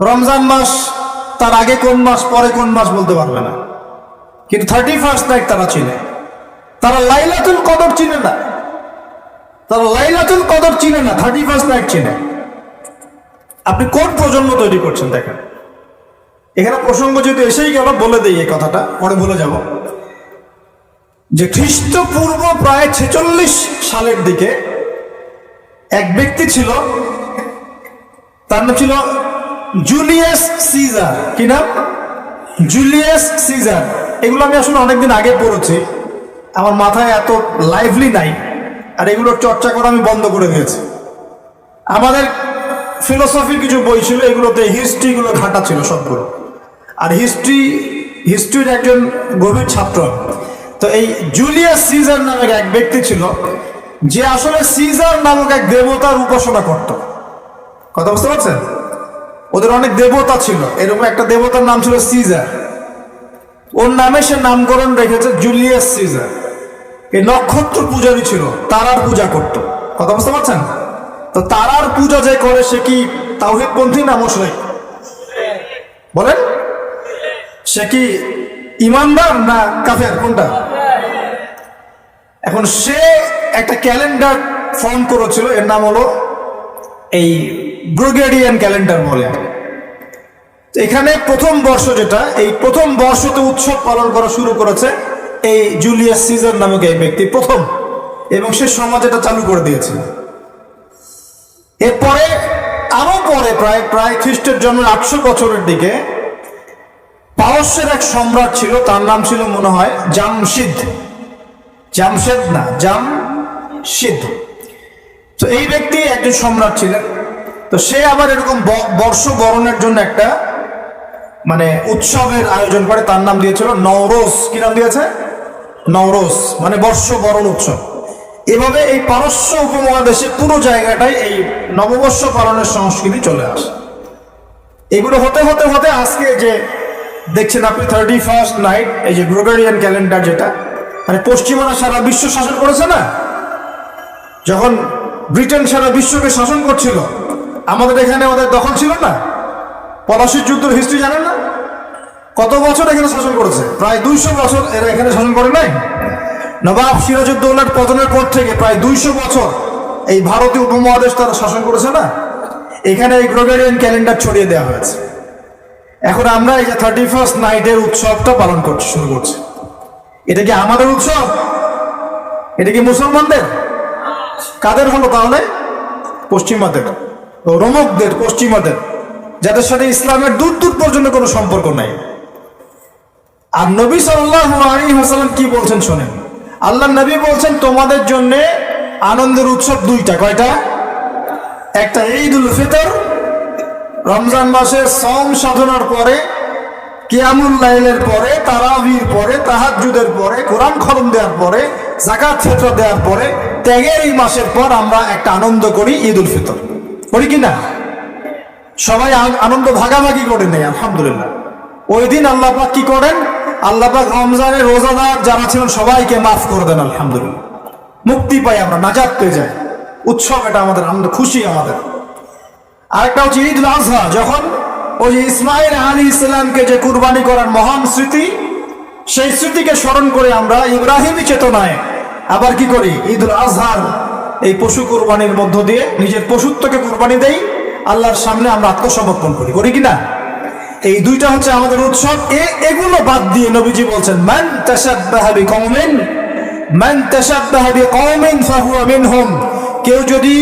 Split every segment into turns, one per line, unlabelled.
রমজান মাস, তার আগে কোন মাস, পরে কোন মাস বলতে পারবে না। কিন্তু থার্টি ফার্স্ট নাইট তারা চিনে। তারা লাইলাতুল কদর চিনে না। তারা লাইলাতুল কদর চিনে না থার্টি ফার্স্ট নাইট চিনে। আপনি কোন প্রজন্ম তৈরি করছেন দেখেন। এখানে প্রসঙ্গ যদি এসেই গেল, বলে দিই এই কথাটা, পরে ভুলে যাব। যে খ্রিস্টপূর্ব প্রায় ছেচল্লিশ সালের দিকে এক ব্যক্তি ছিল, তার নাম ছিল জুলিয়াস সিজার কি নাম? জুলিয়াস সিজার এগুলো আমি আসলে অনেকদিন আগে পড়েছি। আমার মাথায় এত লাইভলি নাই। আর এগুলোর চর্চা করা আমি বন্ধ করে দিয়েছি। আমাদের ফিলোসফির কিছু বই ছিল, এগুলোতে হিস্ট্রিগুলো ঘাটা ছিল সবগুলো। আর হিস্ট্রি হিস্ট্রির একজন গভীর ছাত্র। তো এই জুলিয়াস সিজার নামক এক ব্যক্তি ছিল, যে আসলে সিজার নামক এক দেবতার উপাসনা করত। কথা বুঝতে পারছেন? ওদের অনেক দেবতা ছিল। এরকম একটা দেবতার নাম ছিল সিজার। ওর নামে সে নামকরণ রেখেছে জুলিয়াস সিজার। এই নক্ষত্র পূজারই ছিল, তারার পূজা করত। কথা বুঝতে পারছেন? তো তারার পূজা যে করে সে কি তাওহিদপন্থী না মুশরিক? বলেন। সে কি ইমানদার না কাফের? কোনটা? এখন সে একটা ক্যালেন্ডার ফর্ম করেছিল, এর নাম হলো এই গ্রোগেরিয়ান ক্যালেন্ডার বলে। এখানে প্রথম বর্ষ যেটা, এই প্রথম বর্ষতে উৎসব পালন করা শুরু করেছে এই জুলিয়াস সিজার নামক এই ব্যক্তি প্রথম। এবং সে সমাজ এটা চালু করে দিয়েছে। এরপরে, আরও পরে প্রায় প্রায় খ্রিস্টের জন্মের আটশো বছরের দিকে পারস্যের এক সম্রাট ছিল, তার নাম ছিল মনে হয় জামশিদ। জামশেদ না, জামশিদ। তো এই ব্যক্তি একজন সম্রাট ছিলেন। তো সে আবার এরকম বর্ষ বরণের জন্য একটা মানে উৎসবের আয়োজন করে, তার নাম দিয়েছিল নওরোজ। কি নাম দিয়েছে? নওরোজ মানে বর্ষ বরণ উৎসব। এভাবে এই পারস্য উপমহাদেশে পুরো জায়গাটাই এই নববর্ষ পালনের সংস্কৃতি চলে আসে। এগুলো হতে হতে হতে আজকে যে দেখছেন আপনি থার্টি ফার্স্ট নাইট এই যে গ্রোগেরিয়ান ক্যালেন্ডার যেটা মানে পশ্চিমারা সারা বিশ্ব শাসন করেছে না? যখন ব্রিটেন সারা বিশ্বকে শাসন করছিল। আমাদের এখানে ওদের দখল ছিল না। পলাশির যুদ্ধের হিস্ট্রি জানেন না? কত বছর এখানে শাসন করেছে? প্রায় দুইশো বছর এরা এখানে শাসন করে নাই। নবাব সিরাজউদ্দৌলার পতনের পর থেকে প্রায় দুইশো বছর এই ভারতীয় উপমহাদেশ তারা শাসন করেছে না? এখানে এই গ্রোগেরিয়ান ক্যালেন্ডার ছড়িয়ে দেওয়া হয়েছে। এখন আমরা এই যে থার্টি ফার্স্ট নাইটের উৎসবটা পালন করছি শুরু করছি। এটা কি আমাদের উৎসব? এটা কি মুসলমানদের? কাদের হলো তাহলে? পশ্চিমাদের। রোমকদের, পশ্চিমাদের। যাদের সাথে ইসলামের দূর দূর পর্যন্ত কোনো সম্পর্ক নাই। আর নবী ওয়াসাল্লাম কি বলছেন শোনেন? আল্লাহ নবী বলছেন, তোমাদের জন্য আনন্দের উৎসব দুইটা। কয়টা? একটা ঈদুল ফিতর, রমজান মাসের সম সাধনার পরে কিয়ামুল লাইলের পরে, তারাবির পরে, তাহাজ্জুদের পরে, কোরআন খরম দেওয়ার পরে জাকাত ফিতর দেওয়ার পরে ত্যাগের এই মাসের পর আমরা একটা আনন্দ করি ঈদ উল ফিতর। করি কি না? সবাই আনন্দ ভাগাভাগি করে নেই আলহামদুলিল্লাহ। ওই দিন আল্লাহ পাক কি করেন? আল্লাহ পাক রমজানের রোজাদার যারা ছিলেন, সবাইকে মাফ করে দেন, আলহামদুলিল্লাহ। মুক্তি পাই আমরা নাজাত পেয়ে যাই। উৎসব এটা আমাদের আনন্দ, খুশি আমাদের। আরেকটা হচ্ছে ঈদ আজহা, যখন ওই ইসমাইল আলী ইসলামকে যে কুরবানি করার মহান স্মৃতি, সেই স্মৃতিকে স্মরণ করে আমরা ইব্রাহিমী চেতনায় আবার কি করি? ঈদুল আজহার, এই পশু কুরবানির মধ্য দিয়ে নিজের পশুত্বকে কুরবানি দেই, আল্লাহর সামনে আমরা আত্মসমর্পণ করি। করি কি না? এই দুইটা হচ্ছে আমাদের উৎসব। এ, এগুলো বাদ দিয়ে নবীজি বলছেন, মান তাশাব্বাহা বিকওমিন, মান তাশাব্বাহা বিকওমিন ফাহুয়া মিনহুম। কেউ যদি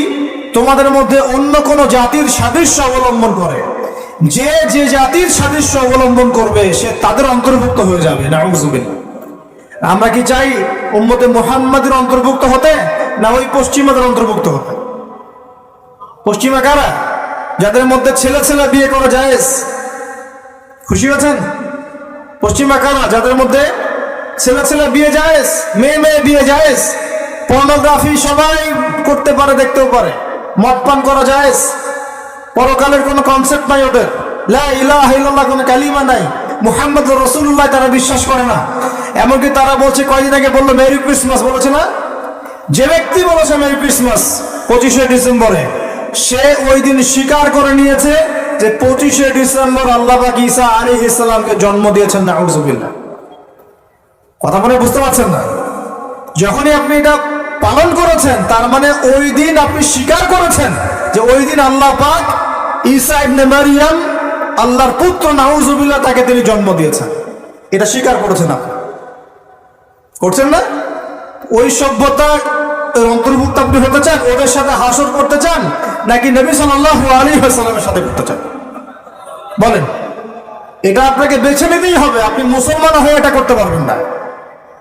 তোমাদের মধ্যে অন্য কোনো জাতির সাদৃশ্য অবলম্বন করে যে যে জাতির সাদৃশ্য অবলম্বন করবে, সে তাদের অন্তর্ভুক্ত হয়ে যাবে। নাউজুবিল্লাহ আমরা কি চাই উম্মতে মোহাম্মদের অন্তর্ভুক্ত হতে, না ওই পশ্চিমাদের অন্তর্ভুক্ত হতে? পশ্চিমা কারা? যাদের মধ্যে ছেলে ছেলে বিয়ে করা যায় খুশি হয়েছেন পশ্চিমা কারা? যাদের মধ্যে ছেলে ছেলে বিয়ে যায়স মেয়ে মেয়ে বিয়ে যায়স পর্নোগ্রাফি সবাই করতে পারে, দেখতেও পারে। মদ পান করা যায়স পরকালের কোনো কনসেপ্ট নাই ওদের। লা ইলাহা ইল্লাল্লাহ কোনো কালিমা নাই। মুহাম্মদ রসুল্লাহ তারা বিশ্বাস করে না। এমনকি তারা বলছে, কয়দিন আগে বলল মেরি ক্রিসমাস বলেছে না? যে ব্যক্তি বলেছে মেরি ক্রিসমাস পঁচিশে ডিসেম্বরে, সে ওই দিন স্বীকার করে নিয়েছে যে পঁচিশে ডিসেম্বর আল্লাহ ঈসা আলী ইসলামকে জন্ম দিয়েছেন নাউজুবিল্লাহ কথা বলে বুঝতে পারছেন না? যখনই আপনি এটা পালন করেছেন, তার মানে ওই দিন আপনি স্বীকার করেছেন যে ওই দিন আল্লাহ পাক ঈসা ইবনে মারিয়াম, আল্লাহর পুত্র, নাউজুবিল্লাহ, তাকে তিনি জন্ম দিয়েছেন। এটা স্বীকার করেছেন আপনি। করছেন না? ওই সভ্যতা অন্তর্ভুক্ত আপনি হতে চান, ওদের সাথে হাসর করতে চান, নাকি নবী সাল্লাহ আলী সাল্লামের সাথে করতে চান? বলেন। এটা আপনাকে বেছে নিতেই হবে, আপনি মুসলমান হয়ে এটা করতে পারবেন না।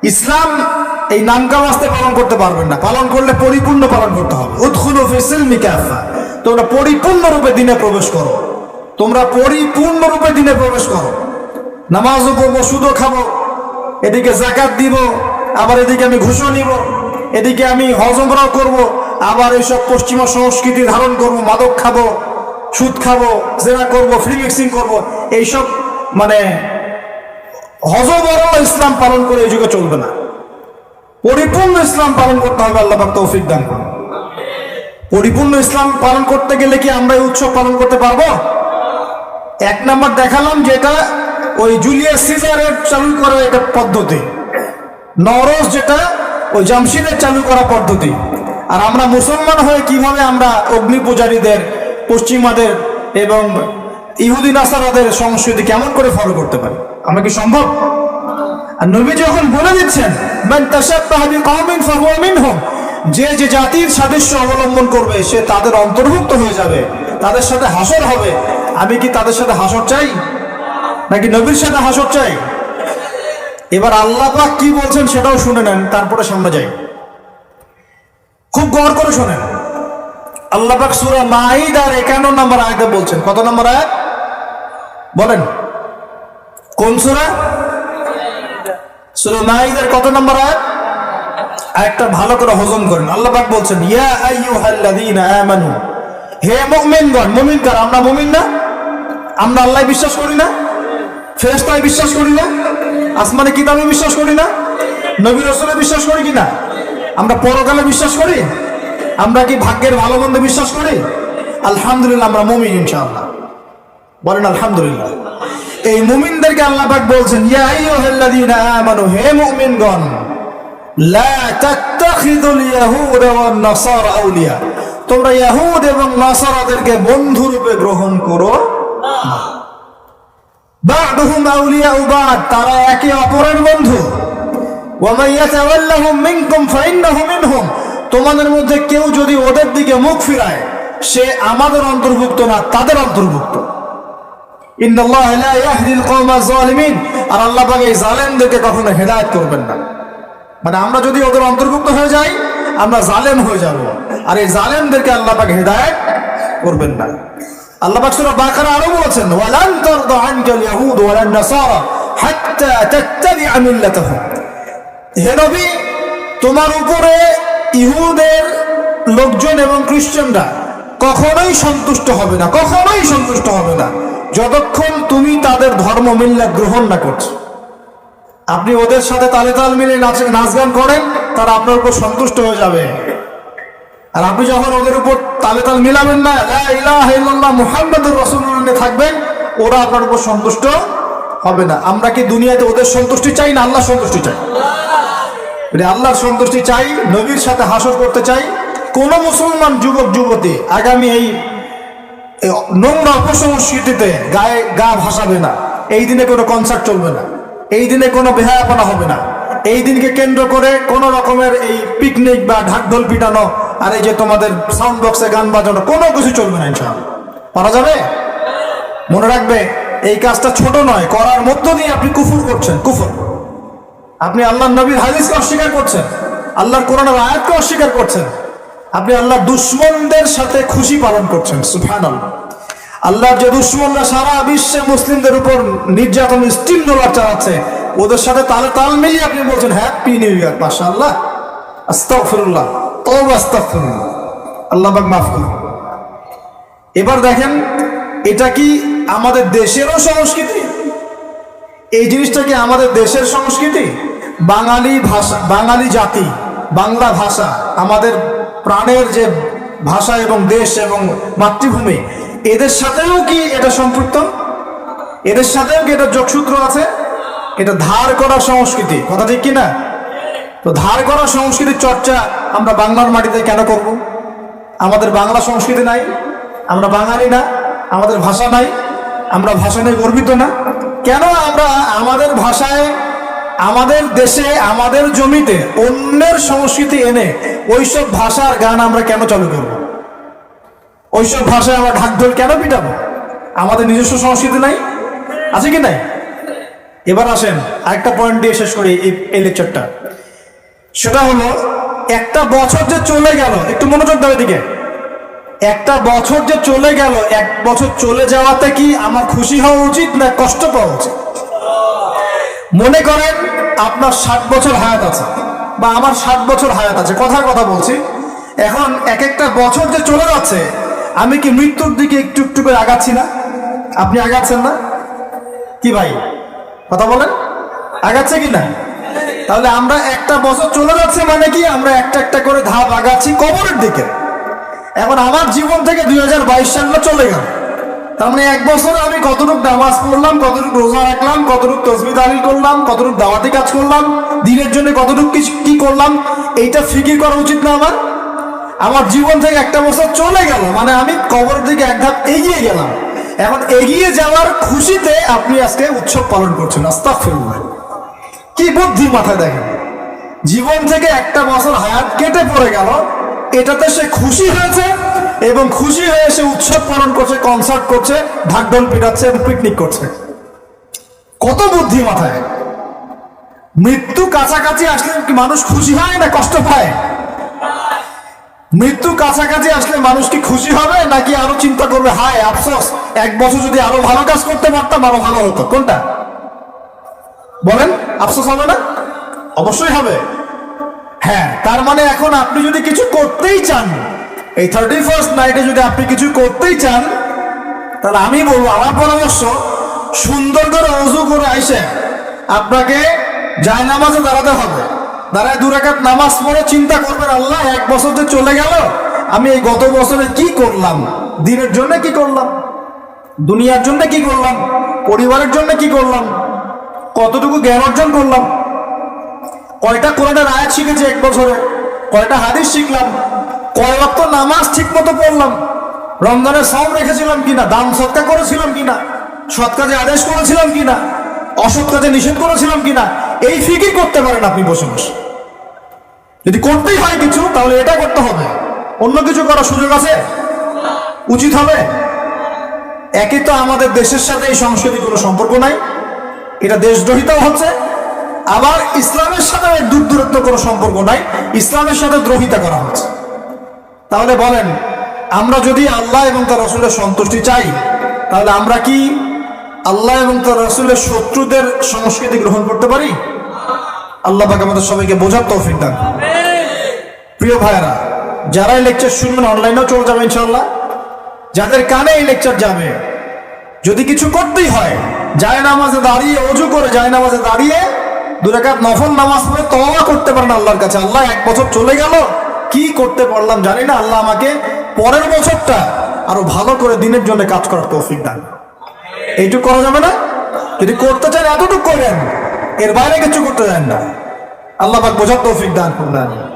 ইসলাম এই নামকা পালন করতে পারবেন না। পালন করলে পরিপূর্ণ পালন করতে হবে। উৎখুল ফিসিলমি কাফা। তোমরা পরিপূর্ণ রূপে দিনে প্রবেশ করো। তোমরা পরিপূর্ণ রূপে দিনে প্রবেশ করো। নামাজও পড়ব, সুদও খাব, এদিকে জাকাত দিব, আবার এদিকে আমি ঘুষও নিব, এদিকে আমি হজমরাও করব, আবার এইসব পশ্চিমা সংস্কৃতি ধারণ করব, মাদক খাব, সুদ খাব, জেনা করব ফ্রি মিক্সিং করব, এইসব মানে হজবরও ইসলাম পালন করে এই যুগে চলবে না। পরিপূর্ণ ইসলাম পালন করতে হবে, আল্লাহ তৌফিক দান করুন। পরিপূর্ণ ইসলাম পালন করতে গেলে কি আমরা এই উৎসব পালন করতে পারব? এক নাম্বার দেখালাম যেটা ওই জুলিয়াস সিজারের চালু করা এটা পদ্ধতি। নরস যেটা ওই জামশিদের চালু করা পদ্ধতি। আর আমরা মুসলমান হয়ে কীভাবে আমরা অগ্নি পূজারীদের, পশ্চিমাদের এবং ইহুদি নাসারাদের সংস্কৃতি কেমন করে ফলো করতে পারি? আমরা কি সম্ভব? আর নবী যখন বলে দিচ্ছেন, মান যে যে জাতির সাদৃশ্য অবলম্বন করবে, সে তাদের অন্তর্ভুক্ত হয়ে যাবে। তাদের সাথে হাসর হবে। আমি কি তাদের সাথে হাসর চাই? নাকি নবীর সাথে হাসর চাই? এবার আল্লাহ কি বলছেন সেটাও শুনে নেন, তারপরে সামনে যাই। খুব গড় করে শোনেন। আল্লাহ সূরা মাইদার 51 নম্বর আয়াতে বলছেন। কত নম্বর আয়াত? বলেন। কোন সূরা? সূরা মাইদার কত নম্বর আয়াত? আয়াতটা ভালো করে হজম করেন। আল্লাহ বলছেন, ইয়া আইয়ুহাল্লাযীনা আমানু। হে মুমিনগণ, মুমিন কার? আমরা মুমিন না? আমরা আল্লাহ বিশ্বাস করি না? ফেরেশতায় বিশ্বাস করি না? আসমানে কিতাবে বিশ্বাস করি না? নবী রসুলে বিশ্বাস করি কি না আমরা পরকালে বিশ্বাস করি? আমরা কি ভাগ্যের ভালো মন্দ বিশ্বাস করি? আলহামদুলিল্লাহ, আমরা মুমিন ইনশাআল্লাহ। বলেন আলহামদুলিল্লাহ। এই মুমিনদেরকে আল্লাহ পাক বলছেন, ইয়া আইয়ুহাল্লাযীনা আমানু, হে মুমিনগণ তোমরা এবং নাসারাদেরকে বন্ধু রূপে গ্রহণ করো। তারা একে অপরের বন্ধু। তোমাদের মধ্যে কেউ যদি ওদের দিকে মুখ ফিরায়, সে আমাদের অন্তর্ভুক্ত না, তাদের অন্তর্ভুক্ত। আর আল্লাহ জালেমদেরকে কখনো হেদায়ত করবেন না। মানে আমরা যদি ওদের অন্তর্ভুক্ত হয়ে যাই, আমরা জালেম হয়ে যাব। আর এই জালেমদেরকে আল্লাহ পাক হেদায়েত করবেন না। আরও তোমার উপরে ইহুদের লোকজন এবং খ্রিস্টানরা কখনোই সন্তুষ্ট হবে না, কখনোই সন্তুষ্ট হবে না। যতক্ষণ তুমি তাদের ধর্ম মিল্লা গ্রহণ না করছ। আপনি ওদের সাথে তালে তাল মিলে নাচ নাচ গান করেন, তারা আপনার উপর সন্তুষ্ট হয়ে যাবে। আর আপনি যখন ওদের উপর তালে তাল মিলাবেন না ইলাহা মুহাম্মাদুর রাসূলুল্লাহ থাকবেন, ওরা আপনার উপর সন্তুষ্ট হবে না। আমরা কি দুনিয়াতে ওদের সন্তুষ্টি চাই না আল্লাহ সন্তুষ্টি চাই? যদি আল্লাহর সন্তুষ্টি চাই, নবীর সাথে হাসর করতে চাই। কোন মুসলমান যুবক, যুবতী আগামী এই নোংরা অপসংস্কৃতিতে গায়ে গা ভাসাবে না। এই দিনে কোনো কনসার্ট চলবে না। এই দিনে কোনো বেহায়াপনা হবে না। এই দিনকে কেন্দ্র করে কোন রকমের এই পিকনিক বা ঢাকঢোল পিটানো আর এই যে তোমাদের সাউন্ড বক্সে গান বাজানো, কোনো কিছু চলবে না ইনশাআল্লাহ। পারা যাবে? মনে রাখবে, এই কাজটা ছোট নয়, করার মধ্য দিয়ে আপনি কুফুর করছেন, কুফুর। আপনি আল্লাহর নবীর হাদিসকে অস্বীকার করছেন, আল্লাহর কোরআনের আয়াতকে অস্বীকার করছেন, আপনি আল্লাহ দুশ্মনদের সাথে খুশি পালন করছেন সুফান আল্লাহর যে দুশ্মনরা সারা বিশ্বে মুসলিমদের উপর নির্যাতন স্টিল ডলার চালাচ্ছে, ওদের সাথে তালে তাল মিলিয়ে আপনি বলছেন হ্যাপি নিউ ইয়ার মাসা আল্লাহ আস্তাগফিরুল্লাহ, তওবা আস্তাগফিরুল্লাহ। আল্লাহ পাক মাফ করুন। এবার দেখেন, এটা কি আমাদের দেশেরও সংস্কৃতি? এই জিনিসটা কি আমাদের দেশের সংস্কৃতি? বাঙালি ভাষা বাঙালি জাতি, বাংলা ভাষা, আমাদের প্রাণের যে ভাষা এবং দেশ এবং মাতৃভূমি এদের সাথেও কি এটা সম্পৃক্ত? এদের সাথেও কি এটা যোগসূত্র আছে? এটা ধার করা সংস্কৃতি। কথা ঠিক কি না তো ধার করা সংস্কৃতির চর্চা আমরা বাংলার মাটিতে কেন করব? আমাদের বাংলা সংস্কৃতি নাই, আমরা বাঙালি না, আমাদের ভাষা নাই, আমরা ভাষা নিয়ে গর্বিত না। কেন আমরা আমাদের ভাষায়, আমাদের দেশে, আমাদের জমিতে অন্যের সংস্কৃতি এনে ওইসব ভাষার গান আমরা কেন চালু করব? ওইসব ভাষায় আমরা ঢাকঢোল কেন পিটাবো? আমাদের নিজস্ব সংস্কৃতি নাই? আছে কি নাই? এবার আসেন, আরেকটা পয়েন্ট দিয়ে শেষ করি এই লেকচারটা সেটা হলো, একটা বছর যে চলে গেল, একটু মনোযোগ দেবে দিকে একটা বছর যে চলে গেল, এক বছর চলে যাওয়াতে কি আমার খুশি হওয়া উচিত না কষ্ট পাওয়া উচিত? মনে করেন, আপনার ষাট বছর হায়াত আছে, বা আমার ষাট বছর হায়াত আছে, কথার কথা বলছি। এখন এক একটা বছর যে চলে যাচ্ছে আমি কি মৃত্যুর দিকে একটু একটু করে আগাচ্ছি না? আপনি আগাচ্ছেন না? কি ভাই? কথা বলেন। আগাচ্ছে কি না? তাহলে আমরা একটা বছর চলে যাচ্ছে মানে কি? আমরা একটা একটা করে ধাপ আগাচ্ছি কবরের দিকে। এখন আমার জীবন থেকে দুই হাজার বাইশ সালটা চলে গেল। তার মানে এক বছর আমি কতটুকু নামাজ পড়লাম, কতটুকু রোজা রাখলাম, কতটুকু তসবি তালিল করলাম, কতটুকু দাওয়াতি কাজ করলাম, দিনের জন্য কতটুকু কি কি করলাম, এইটা ফিকির করা উচিত না আমার? আমার জীবন থেকে একটা বছর চলে গেল মানে আমি কবর দিকে এক ধাপ এগিয়ে গেলাম। এখন এগিয়ে যাওয়ার খুশিতে আপনি আজকে উৎসব পালন করছেন আস্তা আস্তাগফিরুল্লাহ। কি বুদ্ধি মাথায় দেখেন? জীবন থেকে একটা বছর হায়াত কেটে পড়ে গেল, এটাতে সে খুশি হয়েছে এবং খুশি হয়ে সে উৎসব পালন করছে কনসার্ট করছে, ঢাকঢোল পিটাচ্ছে এবং পিকনিক করছে। কত বুদ্ধি মাথায়? মৃত্যু কাছাকাছি আসলে মানুষ খুশি হয় না কষ্ট পায়? মৃত্যু কাছাকাছি আসলে মানুষ কি খুশি হবে নাকি আরও চিন্তা করবে, হায় আফসোস, এক বছর যদি আরও ভালো কাজ করতে পারতাম, আরও ভালো হতো। কোনটা? বলেন, আফসোস হবে না? অবশ্যই হবে। হ্যাঁ তার মানে এখন আপনি যদি কিছু করতেই চান, এই থার্টি ফার্স্ট নাইটে যদি আপনি কিছু করতেই চান, তাহলে আমি বলব, আমার পরামর্শ, সুন্দর করে অজু করে আইসে আপনাকে জায় নামাজে দাঁড়াতে হবে। দাঁড়ায় দু রাকাত নামাজ পড়ে চিন্তা করবেন, আল্লাহ, এক বছর যে চলে গেল, আমি এই গত বছরে কি করলাম? দিনের জন্য কি করলাম? দুনিয়ার জন্য কি করলাম? পরিবারের জন্য কি করলাম? কতটুকু জ্ঞান অর্জন করলাম? কয়টা কোরআনের আয়াত শিখেছি এক বছরে? কয়টা হাদিস শিখলাম? কয় রক্ত নামাজ ঠিক মতো পড়লাম? রমজানের সব রেখেছিলাম কিনা? দান সৎকা করেছিলাম কিনা? সৎ কাজে আদেশ করেছিলাম কিনা? অসৎ কাজে নিষেধ করেছিলাম কিনা? এই ফিকির করতে পারেন আপনি বসে বসে। যদি করতেই হয় কিছু, তাহলে এটা করতে হবে। অন্য কিছু করার সুযোগ আছে? উচিত হবে? একে তো আমাদের দেশের সাথে এই সংস্কৃতি কোনো সম্পর্ক নাই। এটা দেশদ্রোহিতাও হচ্ছে। আবার ইসলামের সাথে দূর দূরত্ব কোনো সম্পর্ক নাই। ইসলামের সাথে দ্রোহিতা করা হচ্ছে। তাহলে বলেন, আমরা যদি আল্লাহ এবং তার রসুলের সন্তুষ্টি চাই, তাহলে আমরা কি আল্লাহ এবং তার রসুলের শত্রুদের সংস্কৃতি গ্রহণ করতে পারি? আল্লাহ পাক আমাদের সবাইকে বোঝার তৌফিক দান প্রিয় ভাইয়েরা যারা এই লেকচার শুনবেন অনলাইনেও চলে যাবে ইনশাল্লাহ যাদের কানে এই লেকচার যাবে, যদি কিছু করতেই হয় যায় নামাজে দাঁড়িয়ে, অজু করে যায় নামাজে দাঁড়িয়ে দু রাকাত নফল নামাজ পড়ে তওবা করতে পারেন আল্লাহর কাছে। আল্লাহ এক বছর চলে গেল, কি করতে পারলাম জানি না। আল্লাহ আমাকে পরের বছরটা আরও ভালো করে দিনের জন্য কাজ করার তৌফিক দান এইটুকু করা যাবে না? যদি করতে চান এতটুকু করেন, এর বাইরে কিছু করতে চান না। আল্লাহ বোঝার তৌফিক দান করলেন